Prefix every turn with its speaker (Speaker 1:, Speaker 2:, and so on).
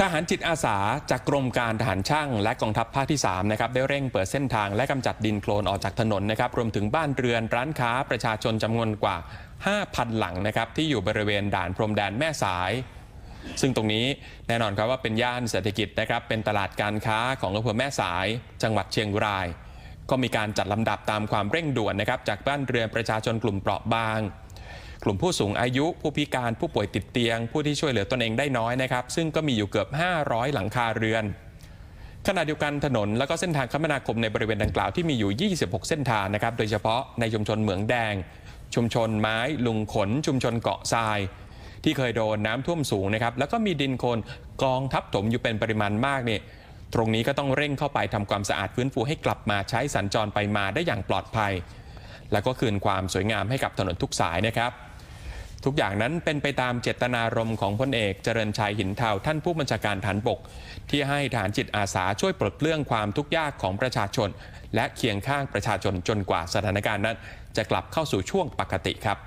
Speaker 1: ทหารจิตอาสาจากกรมการทหารช่าง และกองทัพภาคที่3นะครับได้เร่งเปิดเส้นทางและกำจัดดินโคลนออกจากถนนนะครับรวมถึงบ้านเรือนร้านค้าประชาชนจำนวนกว่า 5,000 หลังนะครับที่อยู่บริเวณด่านพรมแดนแม่สาย ซึ่งตรงนี้แน่นอนครับว่าเป็นย่านเศรษฐกิจนะครับเป็นตลาดการค้าของอำเภอแม่สาย จังหวัดเชียงราย ก็มีการจัดลำดับตามความเร่งด่วนนะครับจากบ้านเรือนประชาชนกลุ่มเปราะบาง กลุ่มผู้สูงอายุ ผู้พิการผู้ป่วยติดเตียง ผู้ที่ช่วยเหลือตนเองได้น้อยนะครับ ซึ่งก็มีอยู่เกือบ 500 หลังคาเรือน ขณะเดียวกันถนน แล้วก็เส้นทางคมนาคมในบริเวณดังกล่าวที่มีอยู่ 26 เส้นทางนะครับโดยเฉพาะในชุมชนเหมืองแดง ชุมชนไม้ ลุงขน ชุมชนเกาะทราย ที่เคยโดนน้ำท่วมสูงนะครับแล้วก็มีดินโคลนกองทับถมอยู่เป็นปริมาณมากเนี่ยตรงนี้ก็ต้องเร่งเข้าไปทำความสะอาดฟื้นฟูให้กลับมาใช้สัญจรไปมาได้อย่างปลอดภัย แล้วก็คืนความสวยงามให้กับถนนทุกสายนะครับ ทุกอย่างนั้นเป็นไปตามเจตนารมณ์ของพลเอกเจริญชัยหินเทาท่านผู้บัญชาการฐานบก ที่ให้ฐานจิตอาสาช่วยปลดเปลื้องความทุกข์ยากของประชาชน และเคียงข้างประชาชนจนกว่าสถานการณ์นั้น จะกลับเข้าสู่ช่วงปกติครับ